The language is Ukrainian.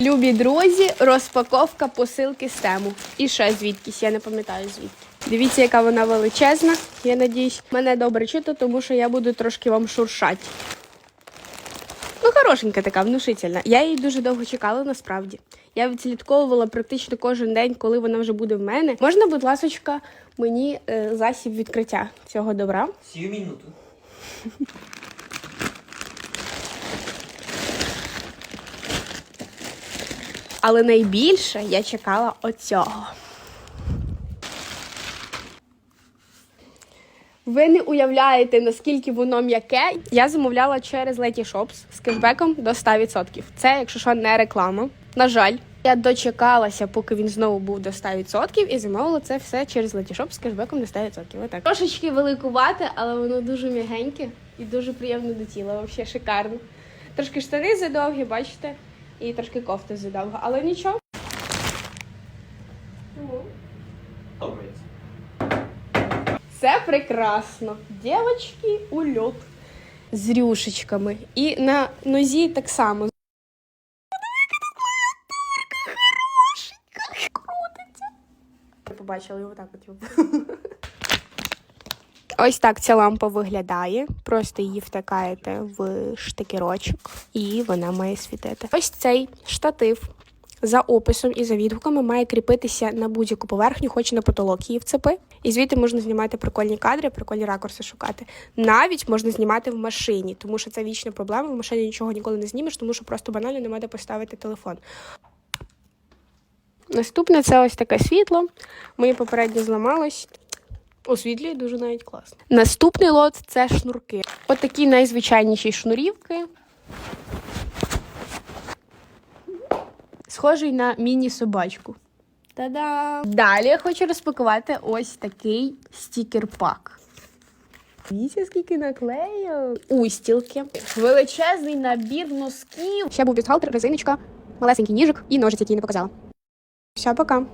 Любі друзі, розпаковка посилки з тему. І ще звідкись, я не пам'ятаю звідки. Дивіться, яка вона величезна. Я надіюсь, мене добре чути, тому що я буду трошки вам шуршати. Ну, хорошенька така, внушительна. Я її дуже довго чекала, насправді. Я відслідковувала практично кожен день, коли вона вже буде в мене. Можна, будь ласочка, мені е, засіб відкриття цього добра? Сию минуту. Але найбільше я чекала оцього. Ви не уявляєте, наскільки воно м'яке. Я замовляла через Leti Shops з кешбеком до 100%. Це, якщо що, не реклама. На жаль, я дочекалася, поки він знову був до 100% і замовила це все через Shops з кешбеком до 100%. Отак. Трошечки великувате, але воно дуже м'ягеньке і дуже приємно до тіла. Взагалі шикарно. Трошки штани задовгі, бачите, і трошки кофти задовго, але нічого. Подобається. Це прекрасно. Дівочки, ульот з рюшечками. І на нозі так само. Побачили його так от. Ось так ця лампа виглядає. Просто її втикаєте в штикерочок, і вона має світити. Ось цей штатив за описом і за відгуками має кріпитися на будь-яку поверхню, хоч на потолок її вцепи. І звідти можна знімати прикольні кадри, прикольні ракурси шукати. Навіть можна знімати в машині, тому що це вічна проблема. В машині нічого ніколи не знімеш, тому що просто банально немає де поставити телефон. Наступне це ось таке світло. Моє попереднє зламалось. Освітлює дуже навіть класно. Наступний лот це шнурки. От такі найзвичайніші шнурівки. Схожий на міні-собачку. Та-да! Далі я хочу розпакувати ось такий стікер-пак. Дивіться, скільки наклеїв. Устілки. Величезний набір носків. Ще був бюстгальтер, резиночка, малесенький ніжик і ножиць, який не показала. Все, пока.